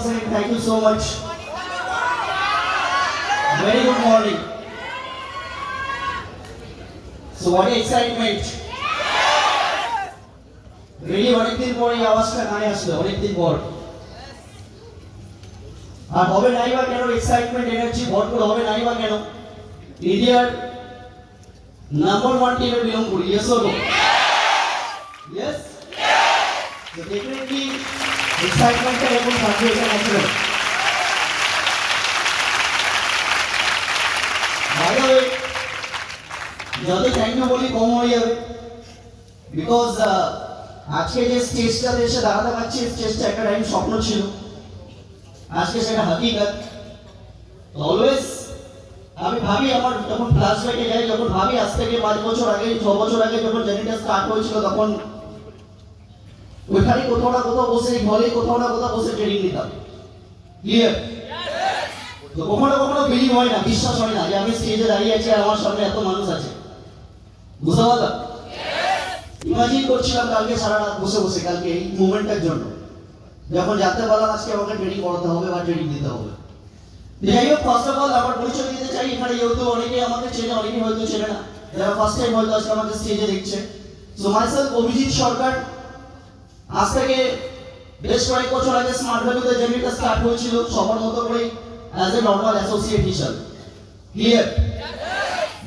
Thank you. Thank you so much. Very good morning. So what excitement. Ready অনেকদিন পর এই আওয়াজটা কানে আসলো, অনেকদিন পর আর হবে নাই বা কেন এক্সাইটমেন্ট এনার্জি ভরপুর হবে নাই বা কেন ইন্ডিয়ার নাম্বার ওয়ান টিমে বিলং করি ইয়েস ইয়েস ডেফিনেটলি এরকম থাকবে এটা ন্যাচারাল ভালো যত থ্যাংক ইউ বলি কম হয়ে বিকজ আজকে যে স্টেজটাতে এসে দাঁড়াতে পারছি স্টেজটা একটা টাইম স্বপ্ন ছিল। আজকে সেটা হাকিকত। অলওয়েজ আমি ভাবি, আমার যখন ফ্ল্যাশব্যাকে যাই, যখন ভাবি, আজ থেকে পাঁচ বছর আগে, ছ বছর আগে যখন জার্নিটা স্টার্ট হয়েছিল, তখন ওইখানে কোথাও না কোথাও বসে হলে কোথাও না কোথাও বসে ট্রেনিং নিতাম। ক্লিয়ার তো কখনো কখনো বিলিভ হয় না, বিশ্বাস হয় না যে আমি স্টেজে দাঁড়িয়ে আছি আর আমার সামনে এত মানুষ আছে। বুঝতে পারলাম? ইমাজিন করছিলাম কালকে সারা রাত বসে বসে, কালকে এই মুভমেন্টের জন্য। যখন জানতে পারলাম আজকে আমাকে ট্রেনিং করাতে হবে বা ট্রেনিং দিতে হবে। যাই হোক ফার্স্ট অফ অল আমার পরিচয় দিতে চাই। এখানে যেহেতু অনেকে আমাকে চেনে অনেকে হয়তো চেনে না। যারা ফার্স্ট টাইম হয়তো আজকে আমাকে স্টেজে দেখছে। সো মাইসেলফ অভিজিৎ সরকার আজ থেকে বেশ কয়েক বছর আগে স্মার্ট ভ্যালুতে জার্নিটা স্টার্ট হয়েছিল, সবার মতো করে অ্যাজ এ নর্মাল অ্যাসোসিয়েট হিসাবে। ক্লিয়ার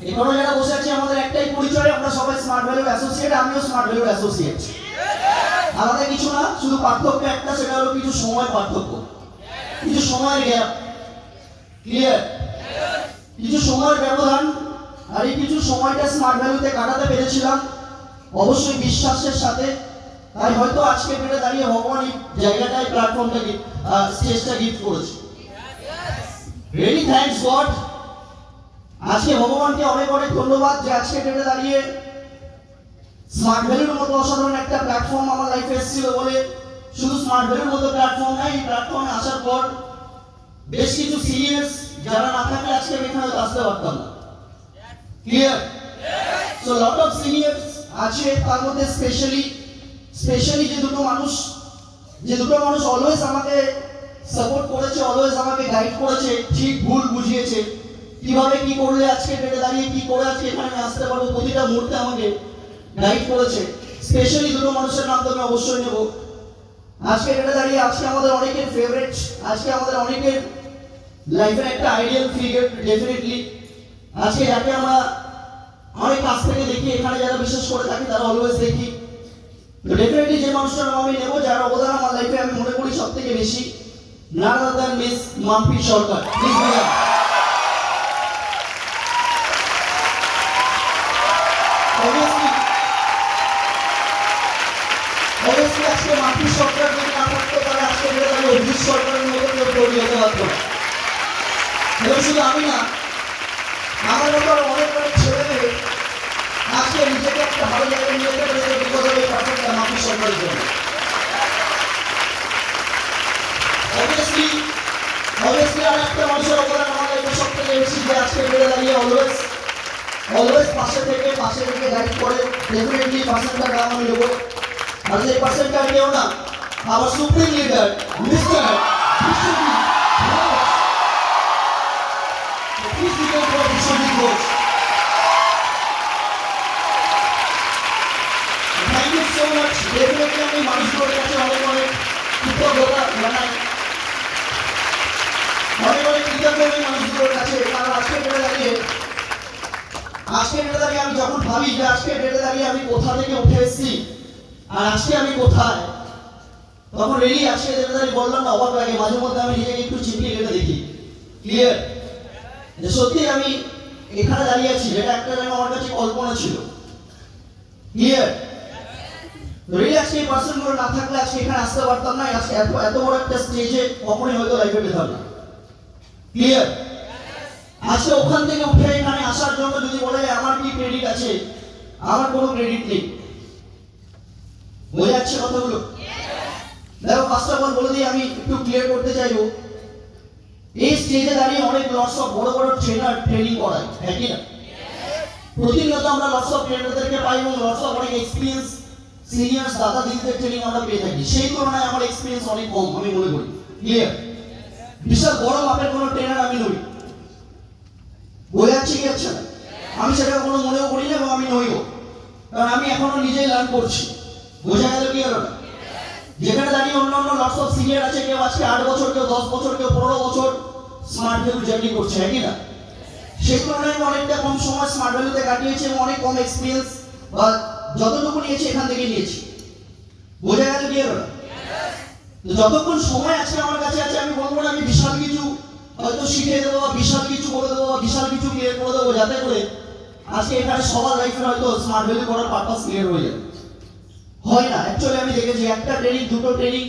এখানে যারা বসে আছি, আমাদের একটাই পরিচয়, আমরা সবাই স্মার্ট ভ্যালুর অ্যাসোসিয়েট আমিও স্মার্ট ভ্যালুর অ্যাসোসিয়েট আলাদা কিছু না, শুধু পার্থক্য একটা, সেটা হলো কিছু সময় পার্থক্য। কিছু সময়ের গ্যাপ ক্লিয়ার কিছু সময়ের ব্যবধান, আর এই কিছু সময়টা স্মার্ট ভ্যালুতে কাটাতে পেরেছিলাম। অবশ্যই বিশ্বাসের সাথে তাই হয়তো আজকে পেটে দাঁড়িয়ে ভগবান এই জায়গাটায় প্ল্যাটফর্মটা স্টেজটা গিফট করেছে। রিয়েলি থ্যাঙ্কস গড আজকে ভগবানকে অনেক অনেক ধন্যবাদ যে আজকে ডেটে দাঁড়িয়ে স্মার্ট ভ্যালুর মতো অসাধারণ একটা প্ল্যাটফর্ম আমার লাইফে এসেছিল বলে শুধু স্মার্ট ভ্যালুর মতো প্ল্যাটফর্ম নাই এই প্ল্যাটফর্মে আসার পর বেশ কিছু সিরিয়াস যারা না থাকলে আজকে এখানে আসতে পারতাম না। Clear so lot of seniors আছে, তার মধ্যে স্পেশালি স্পেশালি যে দুটো মানুষ, যে দুটো মানুষ অলওয়েজ আমাকে সাপোর্ট করেছে অলওয়েজ আমাকে গাইড করেছে, ঠিক ভুল বুঝিয়েছে। কীভাবে কি করলে আজকে পেটে দাঁড়িয়ে, কি করে আজকে এখানে আসতে পারব, প্রতিটা মুহূর্তে আমাকে গাইড করেছে। স্পেশালি দুটো মানুষের নাম তো আমি অবশ্যই নেব। আজকে পেটে দাঁড়িয়ে, আজকে আমাদের অনেকের ফেভারিট আজকে আমাদের অনেকের লাইফের একটা আইডিয়াল ফিগার ডেফিনেটলি আজকে যাকে আমরা অনেক কাছ থেকে দেখি, এখানে যারা বিশেষ করে থাকি, তারা অলওয়েজ দেখি। ডেফিনেটলি যে মানুষটার নাম আমি নেব, যার অবদান আমার লাইফে আমি মনে করি সব থেকে বেশি নানা দাদা miss Mampi Sarkar please madam obviously obviously আজকে মাম্পি সরকার যদি না থাকতো তাহলে আজকে বেড়ে তাহলে অভিজিৎ সরকারের মতো কেউ তৈরি হতে পারতো না এবং শুধু আমি না আমার মতো আরও অনেক অনেক ছেলে মেয়ে আজকে নিজেকে একটা ভালো জায়গায় নিয়ে যেতে পেরেছে বিকজ অফ এই পারফেক্টটা মাফি সরকারের জন্য অবভিয়াসলি অবভিয়াসলি আর একটা মানুষের অবদান আমার লাইফে সব থেকে বেশি যে আজকে বেড়ে দাঁড়িয়ে অলওয়েজ অলওয়েজ পাশে থেকে পাশে থেকে গাইড করে ডেফিনেটলি পার্সেন্টটা নাম আমি নেব আর যে পার্সেন্টটা কেউ না আমার এসেছি আর আজকে আমি কোথায়? তখন রেলি আজকে ডেটে দাঁড়িয়ে বললাম না, অবাক লাগে। মাঝে মধ্যে আমি নিজেকে একটু চিপলি কেটে দেখি। ক্লিয়ার যে সত্যি আমি এখানে দাঁড়িয়ে আছি, যেটা একটা যেন আমার কাছে কল্পনা ছিল। ক্লিয়ার রিলি আজকে এই পার্সনগুলো না থাকলে আজকে এখানে আসতে পারতাম না। আজকে এত এত বড় একটা স্টেজে কখনোই হয়তো লাইফে পেতাম না। ক্লিয়ার আজকে ওখান থেকে উঠে এখানে আসার জন্য যদি বলে, আমার কি ক্রেডিট আছে? আমার কোনো ক্রেডিট নেই। বোঝা যাচ্ছে কথাগুলো। দেখো ফার্স্ট অফ অল বলে দিই, আমি একটু ক্লিয়ার করতে চাইব। এই স্টেজে দাঁড়িয়ে অনেক লটস অফ বড় বড় ট্রেনার ট্রেনিং করায় হ্যাঁ কি না? প্রতিনিয়ত আমরা লটস অফ ট্রেনারদেরকে পাই এবং লটস অফ অনেক এক্সপিরিয়েন্স সিনিয়র্স দাদা দিদিদের ট্রেনিং আমরা পেয়ে থাকি। সেই তুলনায় আমার এক্সপিরিয়েন্স অনেক কম, আমি মনে করি। ক্লিয়ার বিশাল বড় মাপের কোনো ট্রেনার আমি নই। বোঝা যাচ্ছে কি যাচ্ছে না? আমি সেটা কোনো মনেও করি না এবং আমি নইও। কারণ আমি এখনও নিজেই লার্ন করছি। বোঝা গেল কি হলো? যেখানে দাঁড়িয়ে অন্য অন্য লটস অফ সিনিয়র আছে, কেউ আজকে আট বছর, কেউ দশ বছর, কেউ পনেরো বছর স্মার্ট ভ্যালু জার্নি করছে হ্যাঁ কি না? সেই তুলনায় অনেকটা কম সময় স্মার্ট ভ্যালুতে কাটিয়েছি এবং অনেক কম এক্সপিরিয়েন্স বা যতটুকু নিয়েছি এখান থেকে নিয়েছি। বোঝা গেল কি হলো? যতক্ষণ সময় আছে আমার কাছে আছে, আমি বলব না আমি বিশাল কিছু হয়তো শিখে দেবো বা বিশাল কিছু করে দেবো বা বিশাল কিছু ক্লিয়ার করে দেবো, যাতে করে আজকে এখানে সবার লাইফে হয়তো স্মার্ট ভ্যালু করার পারপাস ক্লিয়ার হয়ে যাবে হয় না। অ্যাকচুয়ালি আমি দেখেছি একটা ট্রেনিং দুটো ট্রেনিং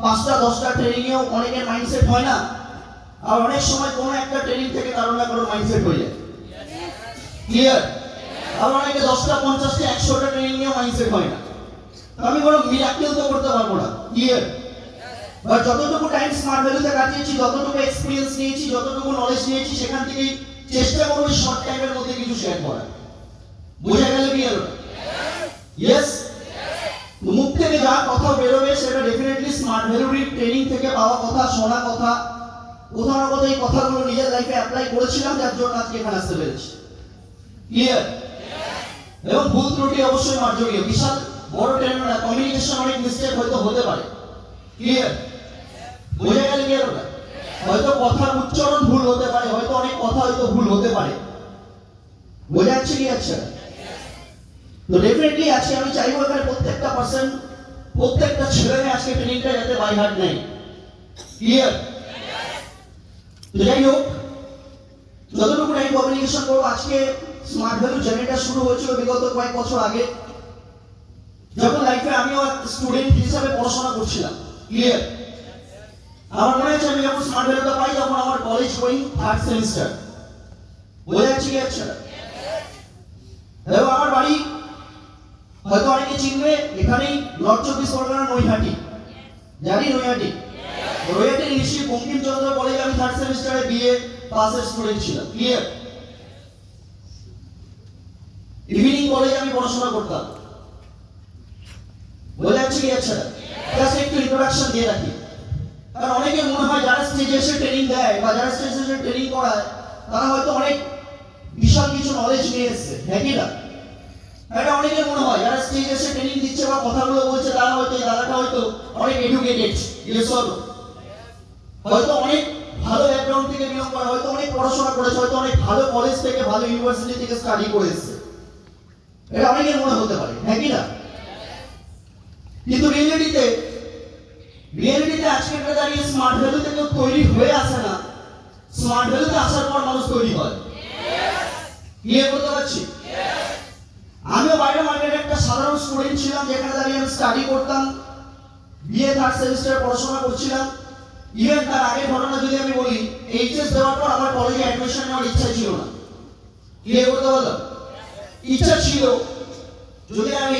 পাঁচটা, দশটা ট্রেনিংয়েও অনেকের মাইন্ডসেট হয় না। আর অনেক সময় কোনো একটা ট্রেনিং থেকে কারও না কারও মাইন্ডসেট হয়ে যায়। ক্লিয়ার আর অনেকে দশটা, পঞ্চাশটা, একশোটা ট্রেনিং নিয়েও মাইন্ডসেট হয় না। আমি কোনো মিরাক্কেল তো করতে পারব না। ক্লিয়ার বাট যতটুকু টাইম স্মার্ট ভ্যালুতে কাটিয়েছি, যতটুকু এক্সপিরিয়েন্স নিয়েছি, যতটুকু নলেজ নিয়েছি, সেখান থেকেই চেষ্টা করব শর্ট টাইমের মধ্যে কিছু শেয়ার করার। বোঝা গেল কি? হলো ইয়েস মুখ থেকে যা কথা বেরোবে সেটা ডেফিনেটলি স্মার্ট ভ্যালুরি ট্রেনিং থেকে পাওয়া কথা শোনা কথা। কোথাও না কোথাও এই কথাগুলো নিজের লাইফে অ্যাপ্লাই করেছিলাম যার জন্য আজকে এখানে আসতে পেরেছি। ক্লিয়ার এবং ভুল ত্রুটি অবশ্যই মার্জনীয়। বিশাল বড় ট্রেনার কমিউনিকেশন অনেক মিস্টেক হয়তো হতে পারে। ক্লিয়ার বোঝা গেল কি হলো? না? হয়তো কথার উচ্চারণ ভুল হতে পারে হয়তো অনেক কথা হয়তো ভুল হতে পারে। বোঝা যাচ্ছে কি যাচ্ছে না? তো ডেফিনেটলি আজকে আমি চাইব এখানে প্রত্যেকটা পার্সন প্রত্যেকটা ছেলে মেয়ে আজকে ট্রেনিংটা যাতে বাই হার্ট নেয়। ক্লিয়ার তো যাই হোক যতটুকু টাইম কমিউনিকেশন করব আজকে স্মার্ট ভ্যালু জার্নিটা শুরু হয়েছিল বিগত কয়েক বছর আগে। স্টুডেন্ট হিসেবে পড়াশোনা করছিলাম। ক্লিয়ার আমার মনে আছে আমি যখন স্মার্ট ভ্যালুটা পাই তখন আমার কলেজ গোয়িং থার্ড সেমিস্টার বোঝা যাচ্ছে কি যাচ্ছে না? এবং আমার বাড়ি হয়তো অনেকে চিনবে এখানেই নর্থ চব্বিশ পরগনা নৈহাটি। জানি নৈহাটি? নৈহাটির নিশ্চয়ই বঙ্কিমচন্দ্র কলেজে আমি থার্ড সেমিস্টারে বিএ পাসের স্টুডেন্ট ছিলাম। ক্লিয়ার ইভিনিং কলেজে আমি পড়াশোনা করতাম। বোঝা যাচ্ছে কি যাচ্ছে? জাস্ট একটু ইন্ট্রোডাকশন দিয়ে রাখি। কারণ অনেকের মনে হয় যারা স্টেজে এসে ট্রেনিং দেয় বা যারা স্টেজে এসে ট্রেনিং করায় তারা হয়তো অনেক বিশাল কিছু নলেজ নিয়ে এসছে। হ্যাঁ কি না? এটা অনেকের মনে হয় যারা স্টেজে এসে ট্রেনিং দিচ্ছে বা কথাগুলো বলছে তারা হয়তো এই দাদাটা হয়তো অনেক এডুকেটেড ইয়েস হয়তো অনেক ভালো ব্যাকগ্রাউন্ড থেকে বিলং করে হয়তো অনেক পড়াশোনা করেছে হয়তো অনেক ভালো কলেজ থেকে ভালো ইউনিভার্সিটি থেকে স্টাডি করে এসছে। এটা অনেকের মনে হতে পারে হ্যাঁ কি না? কিন্তু রিয়েলিটিতে রিয়েলিটিতে আজকে একটা দাঁড়িয়ে স্মার্ট ভ্যালুতে কেউ তৈরি হয়ে আসে না স্মার্ট ভ্যালুতে আসার পর মানুষ তৈরি হয়। ক্লিয়ার করতে পারছি? আমিও বাইরে মার্কেটে একটা সাধারণ স্টুডেন্ট ছিলাম, যেখানে দাঁড়িয়ে আমি স্টাডি করতাম। বিএ থার্ড সেমিস্টারে পড়াশোনা করছিলাম। ইভেন তার আগের ঘটনা যদি আমি বলি এইচএস দেওয়ার পর আমার কলেজে অ্যাডমিশন নেওয়ার ইচ্ছা ছিল না। ক্লিয়ার করতে পারলাম ইচ্ছা ছিল, যদি আমি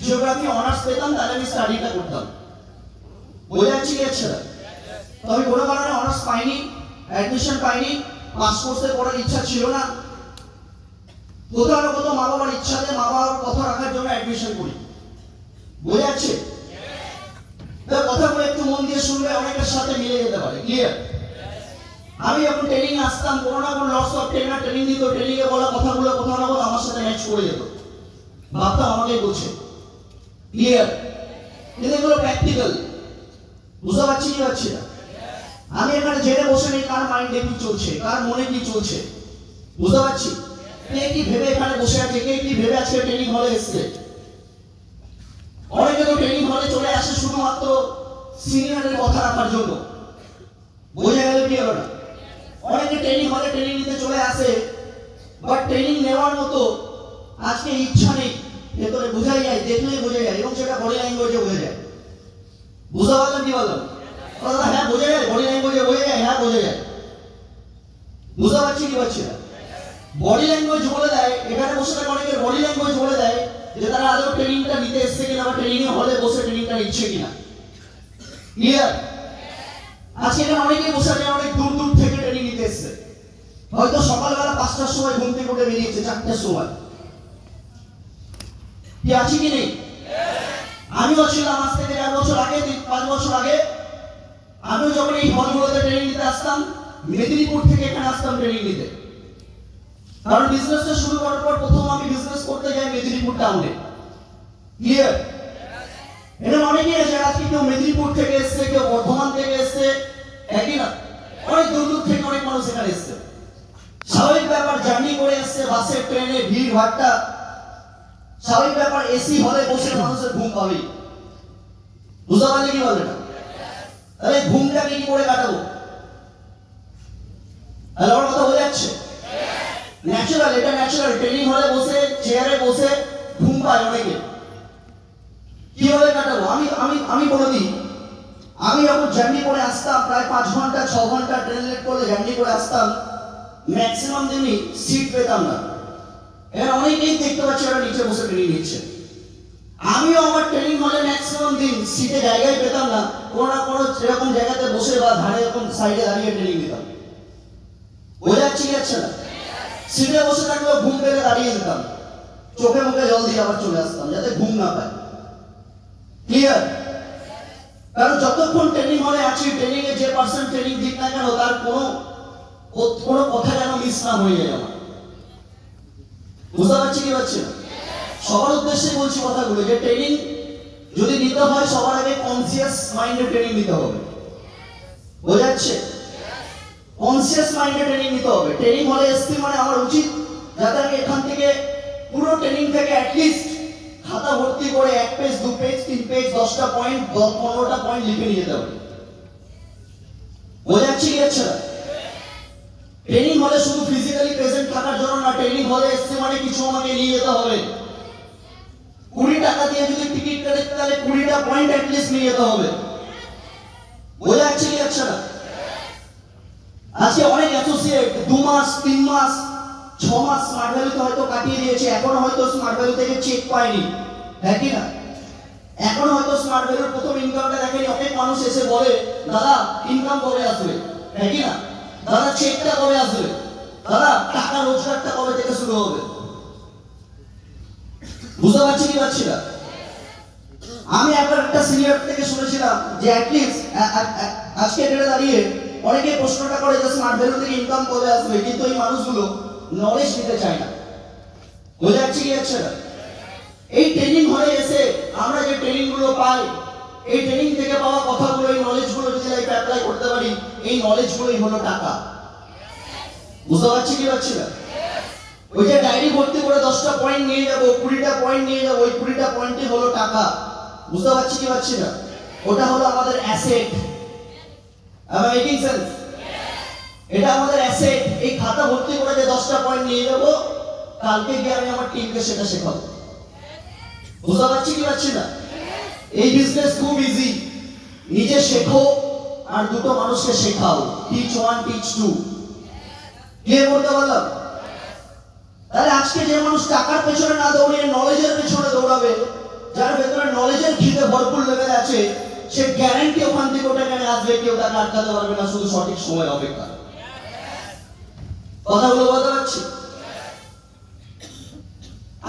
জিওগ্রাফি অনার্স পেতাম, তাহলে আমি স্টাডিটা করতাম। বোঝা যাচ্ছে কি? তো আমি কোনো কারণে অনার্স পাইনি অ্যাডমিশন পাইনি পাস কোর্সে পড়ার ইচ্ছা ছিল না। কোথাও না কোথাও মা বাবার ইচ্ছাতে মা বাবার কথা রাখার জন্য অ্যাডমিশন করি। বোঝা যাচ্ছে কথাগুলো একটু মন দিয়ে শুনলে অনেকের সাথে মিলে যেতে পারে ক্লিয়ার আমি যখন ট্রেনিং আসতাম কোনো না কোনো লস অফ ট্রেনার ট্রেনিং দিত ট্রেনিং এ বলা কথাগুলো কোথাও না কোথাও আমার সাথে ম্যাচ করে যেত। ভাবতাম আমাকে বলছে ক্লিয়ার কিন্তু এগুলো প্র্যাকটিক্যাল বুঝতে পারছি কি পারছি না? আমি এখানে জেনে বসে নেই কার মাইন্ডে কি চলছে কার মনে কি চলছে। বুঝতে পারছি? কে কি ভেবে এখানে বসে আছে, কে কি ভেবে আজকে ট্রেনিং হলে এসছে? অনেকে তো ট্রেনিং হলে চলে আসে শুধুমাত্র সিনিয়রের কথা রাখার জন্য। বোঝা গেল কি না অনেকে ট্রেনিং হলে ট্রেনিং নিতে চলে আসে বাট ট্রেনিং নেওয়ার মতো আজকে ইচ্ছা নেই। ভেতরে বোঝাই যায়, দেখলেই বোঝা যায়, এবং সেটা বডি ল্যাঙ্গুয়েজে বোঝা যায়। বুঝতে পারলাম কি বললাম? হ্যাঁ বোঝা যায় বডি ল্যাঙ্গুয়েজে বোঝা যায় হ্যাঁ বোঝা যায়। বুঝতে পারছি কি পারছি না? বডি ল্যাঙ্গুয়েজ বলে দেয়। এখানে বসে থাকা অনেকের বডি ল্যাঙ্গুয়েজ বলে দেয় যে তারা আদৌ ট্রেনিংটা নিতে এসছে কিনা বা ট্রেনিং হলে বসে ট্রেনিংটা নিচ্ছে কিনা। ক্লিয়ার আজকে এখানে অনেকেই বসে আছে, অনেক দূর দূর থেকে ট্রেনিং নিতে এসছে। হয়তো সকালবেলা পাঁচটার সময় ঘুম থেকে উঠে বেরিয়েছে, চারটার সময়। কি আছে কি নেই? আমিও ছিলাম আজ থেকে এক বছর আগে পাঁচ বছর আগে, আমিও যখন এই হলগুলোতে ট্রেনিং নিতে আসতাম, মেদিনীপুর থেকে এখানে আসতাম ট্রেনিং নিতে। কারণ বিজনেসটা শুরু করার পর প্রথম আমি বিজনেস করতে যাই মেদিনীপুর টাউনে ক্লিয়ার অনেকেই আছে আজকে কেউ মেদিনীপুর থেকে এসছে, কেউ বর্ধমান থেকে এসছে, একই না? অনেক দূর দূর থেকে অনেক মানুষ এখানে এসছে। স্বাভাবিক ব্যাপার, জার্নি করে এসছে, বাসে, ট্রেনে, ভিড়, ভাট্টা। স্বাভাবিক ব্যাপার এসি হলে বসে মানুষের ঘুম পাবেই। বুঝতে পারলে কি বলে তাহলে ঘুমটাকে কি করে কাটাবো? তাহলে আমার কথা বোঝা যাচ্ছে? ন্যাচারাল এটা ন্যাচারাল ট্রেনিং হলে বসে চেয়ারে বসে, ঘুম পায় অনেকে। কীভাবে কাটাবো? আমি আমি আমি বলে দিই আমি যখন জার্নি করে আসতাম, প্রায় পাঁচ ঘণ্টা, ছ ঘণ্টা ট্রেন লেট করলে জার্নি করে আসতাম ম্যাক্সিমাম দিনই সিট পেতাম না। এরা অনেকেই দেখতে পাচ্ছি ওরা নিচে বসে ট্রেনিং নিচ্ছে। আমিও আমার ট্রেনিং হলে ম্যাক্সিমাম দিন সিটে জায়গায় পেতাম না। কোনো না কোনো এরকম জায়গাতে বসে বা ধারে এরকম সাইডে দাঁড়িয়ে ট্রেনিং নিতাম। বোঝা যাচ্ছে কি যাচ্ছে না? সিটে বসে থাকলেও ঘুম পেলে দাঁড়িয়ে দিতাম চোখে মুখে জল দিয়ে আবার চলে আসতাম, যাতে ঘুম না পায়। ক্লিয়ার কারণ যতক্ষণ ট্রেনিং হলে আছি ট্রেনিং এ যে পার্সন ট্রেনিং দিক না কেন, তার কোনো কোনো কথা যেন মিস না হয়ে যায় আমার। বুঝতে পারছি কি পারছি সবার উদ্দেশ্যে বলছি কথাগুলো, যে ট্রেনিং যদি নিতে হয়, সবার আগে কনসিয়াস মাইন্ডে ট্রেনিং নিতে হবে। বোঝাচ্ছে কনসিয়াস মাইন্ডে ট্রেনিং নিতে হবে। ট্রেনিং হলে এসছি মানে আমার উচিত যাতে আমি এখান থেকে পুরো ট্রেনিং থেকে অ্যাটলিস্ট খাতা ভর্তি করে এক পেজ দু পেজ তিন পেজ দশটা পয়েন্ট পনেরোটা পয়েন্ট লিখে নিয়ে যেতে হবে। বোঝাচ্ছে কি যাচ্ছে না? ট্রেনিং হলে শুধু ফিজিক্যালি প্রেজেন্ট থাকার জন্য না ট্রেনিং হলে এসছে মানে কিছু আমাকে নিয়ে যেতে হবে। কুড়ি টাকা দিয়ে যদি টিকিট নিতে তাহলে কুড়িটা পয়েন্ট অ্যাটলিস্ট নিয়ে যেতে হবে। বোঝা যাচ্ছে কি যাচ্ছে না? আজকে অনেক অ্যাসোসিয়েট দু মাস, তিন মাস, ছ মাস স্মার্ট ভ্যালুতে হয়তো কাটিয়ে দিয়েছে, এখনও হয়তো স্মার্ট ভ্যালু থেকে চেক পায়নি। হ্যাঁ কি না? এখন হয়তো স্মার্ট ভ্যালুর প্রথম ইনকামটা দেখেনি, অনেক মানুষ এসে বলে, দাদা ইনকাম কবে আসবে? হ্যাঁ কি না? দাদা চেকটা কবে আসবে? দাদা, টাকা রোজগারটা কবে থেকে শুরু হবে? বুঝতে পারছি কি পারছি না? আমি একবার একটা সিনিয়র থেকে শুনেছিলাম যে অ্যাটলিস্ট আজকে ডেটে দাঁড়িয়ে অনেকে প্রশ্নটা করে যে স্মার্ট ভ্যালু থেকে ইনকাম করে আসবে, কিন্তু এই মানুষগুলো নলেজ নিতে চায় না। বোঝা যাচ্ছে কি যাচ্ছে না এই ট্রেনিং হলে এসে আমরা যে ট্রেনিংগুলো পাই, এই ট্রেনিং থেকে পাওয়া কথাগুলো, এই নলেজগুলো যদি লাইফে অ্যাপ্লাই করতে পারি, এই নলেজ গুলোই হলো টাকা। বুঝতে পারছি কি পারছি না ওই যে ডায়েরি ভর্তি করে দশটা পয়েন্ট নিয়ে যাব, কুড়িটা পয়েন্ট নিয়ে যাব, ওই কুড়িটা পয়েন্টই হলো টাকা। বুঝতে পারছি কি পারছি না ওটা হলো আমাদের asset am I making sense? এটা আমাদের অ্যাসেট এই খাতা ভর্তি করে যে দশটা পয়েন্ট নিয়ে যাব কালকে গিয়ে আমি আমার টিমকে সেটা শেখাবো। বুঝতে পারছি কি পারছি না? এই বিজনেস খুব ইজি নিজে শেখো আর দুটো মানুষকে শেখাও। Teach one teach two clear করতে পারলাম? তাহলে আজকে যে মানুষ টাকার পেছনে না দৌড়িয়ে নলেজের পেছনে দৌড়াবে যার ভেতরে নলেজের খিদে ভরপুর লেভেল আছে সে গ্যারান্টি ওখান থেকে ওটা কেন আসবে, কেউ তাকে আটকাতে পারবে না, শুধু সঠিক সময় অপেক্ষা। কথাগুলো বলতে পারছি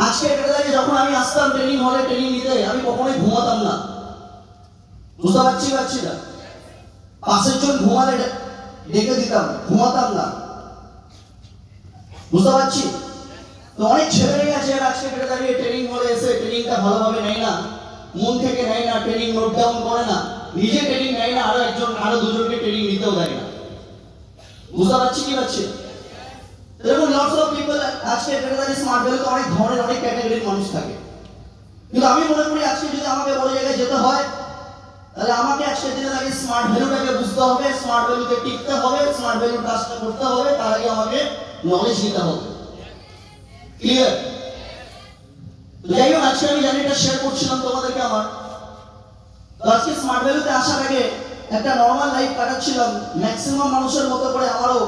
আজকে দাঁড়িয়ে যখন আমি আসতাম ট্রেনিং হলে ট্রেনিং নিতে, আমি কখনোই ঘুমাতাম না। বুঝতে পারছি পারছি না পাশের জন ঘুমালে ডেকে দিতাম, ঘুমাতাম না। বুঝতে পারছি? তো অনেক ছেলেরাই আছে আজকে এটা দাঁড়িয়ে ট্রেনিং হলে এসে ট্রেনিংটা ভালোভাবে নেয় না। মন থেকে নেয় না ট্রেনিং নোট ডাউন করে না, নিজে ট্রেনিং নেয় না, আরও একজন, আরও দুজনকে ট্রেনিং নিতেও দেয় না। বুঝতে পারছি কি পারছি দেখুন লটস অফ পিপল আজকে দাঁড়িয়ে স্মার্ট ভ্যালুতে অনেক ধরনের, অনেক ক্যাটাগরির মানুষ থাকে। কিন্তু আমি মনে করি আজকে যদি আমাকে বড় জায়গায় যেতে হয়, তাহলে আমাকে আজকের দিনে আগে স্মার্ট ভ্যালুটাকে বুঝতে হবে স্মার্ট ভ্যালুতে টিকতে হবে স্মার্ট ভ্যালুর কাজটা করতে হবে, তার আগে আমাকে নলেজ নিতে হবে। ক্লিয়ার যাই হোক, আজকে আমি জানি এটা শেয়ার করছিলাম তোমাদেরকে আমার। তো আজকে স্মার্ট ভ্যালুতে আসার আগে একটা নর্মাল লাইফ কাটাচ্ছিলাম। ম্যাক্সিমাম মানুষের মতো করে আমারও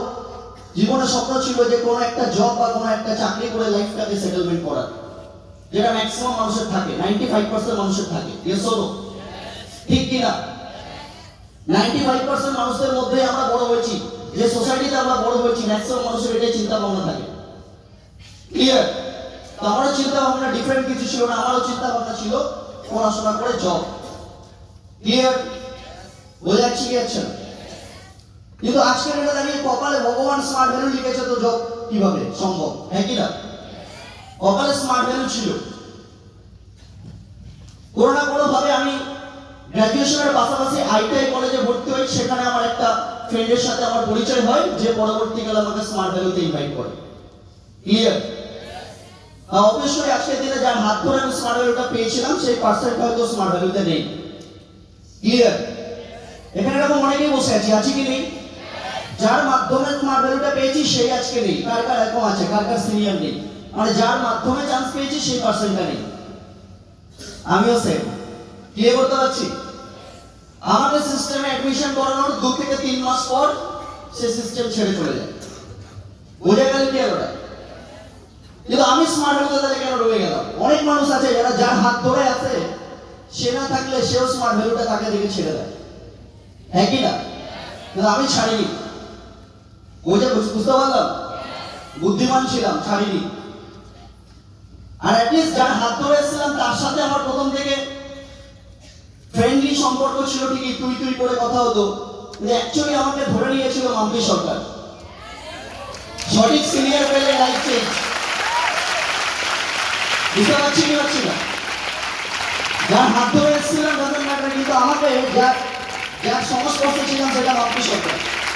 জীবনে স্বপ্ন ছিল যে কোনো একটা জব বা কোনো একটা চাকরি করে লাইফটাকে সেটেলমেন্ট করার। যেটা ম্যাক্সিমাম মানুষের থাকে নাইনটি ফাইভ পার্সেন্ট মানুষের থাকে। ইয়েস নো ঠিক কিনা? নাইনটি ফাইভ পার্সেন্ট মানুষদের মধ্যে আমরা বড় হয়েছি। যে সোসাইটিতে আমরা বড় হয়েছি ম্যাক্সিমাম মানুষের এটাই চিন্তা ভাবনা থাকে। ক্লিয়ার তো আমারও চিন্তা ভাবনা ডিফারেন্ট কিছু ছিল না, আমারও চিন্তা ভাবনা ছিল পড়াশোনা করে জব ক্লিয়ার বোঝা যাচ্ছে কি যাচ্ছে না? কিন্তু আজকের এটা দাঁড়িয়ে কপালে ভগবান স্মার্ট ভ্যালু লিখেছে তো জব কীভাবে? সম্ভব হ্যাঁ কি না? কপালে স্মার্ট ভ্যালু ছিল। কোনো না কোনো ভাবে আমি গ্র্যাজুয়েশনের পাশাপাশি আইটিআই কলেজে ভর্তি হই, সেখানে আমার একটা ফ্রেন্ডের সাথে আমার পরিচয় হয়, যে পরবর্তীকালে আমাকে স্মার্ট ভ্যালুতে ইনভাইট করে। ক্লিয়ার অবশ্যই আজকের দিনে যার হাত ধরে আমি স্মার্ট ভ্যালুটা পেয়েছিলাম, সেই পার্সেন্ট হয়তো স্মার্ট ভ্যালুতে নেই। ক্লিয়ার এখানে এরকম অনেকেই বসে আছি, আছে কি নেই? যার মাধ্যমে স্মার্ট ভ্যালুটা পেয়েছি, সেই আজকে নেই। কার কার এরকম আছে? কার কার সিনিয়র নেই? মানে যার মাধ্যমে চান্স পেয়েছি, সেই পার্সেন্টটা নেই। আমিও সেম ক্লিয়ার করতে পারছি? আমাদের সিস্টেমে অ্যাডমিশন করানোর দু থেকে তিন মাস পর সে সিস্টেম ছেড়ে চলে যায়। বোঝা গেল কি আর ওটা? কিন্তু আমি স্মার্ট ভ্যালুতে তাহলে কেন রয়ে গেলাম? অনেক মানুষ আছে, যারা যার হাত ধরে আছে, সে না থাকলে সেও স্মার্ট ভ্যালুটা তাকে দেখে ছেড়ে দেয়। হ্যাঁ কি না? কিন্তু আমি ছাড়িনি। বুঝে বুঝতে পারলাম? বুদ্ধিমান ছিলাম, ছাড়িনি। আর অ্যাটলিস্ট যার হাত ধরে এসেছিলাম, তার সাথে আমার প্রথম থেকে ফ্রেন্ডলি সম্পর্ক ছিল ঠিকই, তুই তুই করে কথা হতো। অ্যাকচুয়ালি আমাকে ধরে নিয়েছিল মাম্পি সরকার। সঠিক সিনিয়র পেলে লাইফ চেঞ্জ কি পারছি না যার হাত ধরে এসেছিলাম, তাদের ম্যাটার কিন্তু আমাকে যার যার সংস্পর্শে ছিলাম সেটা মাম্পি সরকার।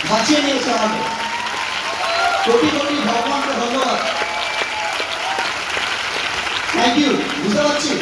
বাঁচিয়ে নিয়েছে আমাকে। কোটি কোটি ভগবানকে ধন্যবাদ। থ্যাংক ইউ বুঝতে পারছি?